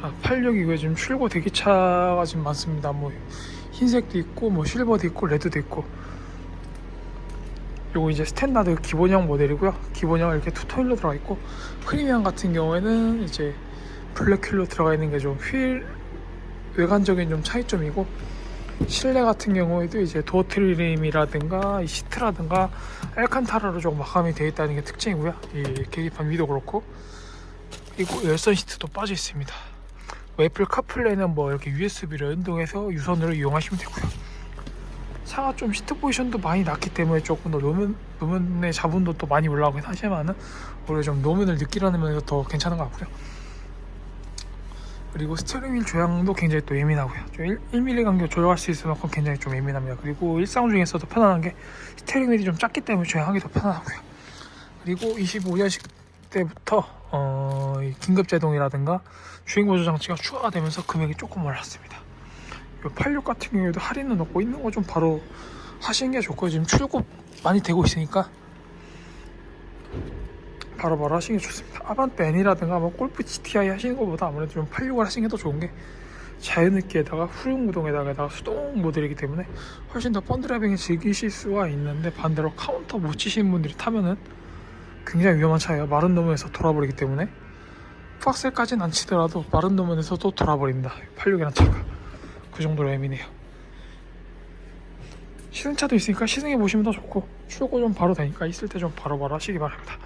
자, 86 이거 지금 출고 대기차가 지금 많습니다. 뭐 흰색도 있고 뭐 실버도 있고 레드도 있고. 요거 이제 스탠다드 기본형 모델이고요. 기본형 이렇게 투토일로 들어가 있고 프리미엄 같은 경우에는 이제 블랙휠로 들어가 있는 게 좀 휠 외관적인 좀 차이점이고 실내 같은 경우에도 이제 도어 트림이라든가 이 시트라든가 알칸타라로 좀 마감이 되어 있다는 게 특징이고요. 이 계기판 위도 그렇고 그리고 열선 시트도 빠져 있습니다. 뭐 애플 카플레이는 뭐 이렇게 USB를 연동해서 유선으로 이용하시면 되고요. 차가 좀 시트 포지션도 많이 낮기 때문에 조금 더 노면 노면의 자분도 또 많이 올라가긴 하지만은 오히려 좀 노면을 느끼라는 면에서 더 괜찮은 것 같고요. 그리고 스티어링 휠 조향도 굉장히 또 예민하고요. 좀 1, 1mm 간격 조절할 수 있을 만큼 굉장히 좀 예민합니다. 그리고 일상 중에서도 편안한 게 스티어링 휠이 좀 작기 때문에 조향하기 더 편안하고요. 그리고 25년식 때부터 어, 이 긴급 제동이라든가 주행 보조 장치가 추가가 되면서 금액이 조금 올랐습니다. 이 86 같은 경우에도 할인은 없고 있는 거 좀 바로 하시는 게 좋고요. 지금 출고 많이 되고 있으니까 바로바로 하시는 게 좋습니다. 아반떼 N이라든가 뭐 골프 GTI 하시는 것보다 아무래도 좀 86을 하시는 게 더 좋은 게 자연흡기에다가 후륜구동에다가 수동 모델이기 때문에 훨씬 더 펀드라이빙을 즐기실 수가 있는데 반대로 카운터 못 치시는 분들이 타면은 굉장히 위험한 차예요. 마른 노면에서 돌아버리기 때문에 박스까지는 안 치더라도 마른 노면에서도 돌아버립니다. 86이라는 차가 그 정도로 예민해요. 시승차도 있으니까 시승해 보시면 더 좋고 출고 좀 바로 되니까 있을 때 좀 바로바로 하시기 바랍니다.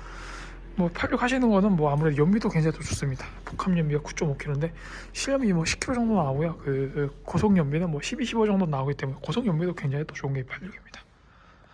뭐 86 하시는 거는 뭐 아무래도 연비도 굉장히 더 좋습니다. 복합 연비가 9.5km인데 실연비 뭐 10km 정도 나오고요. 그 고속 연비는 뭐 12, 15 정도 나오기 때문에 고속 연비도 굉장히 더 좋은 게 86입니다.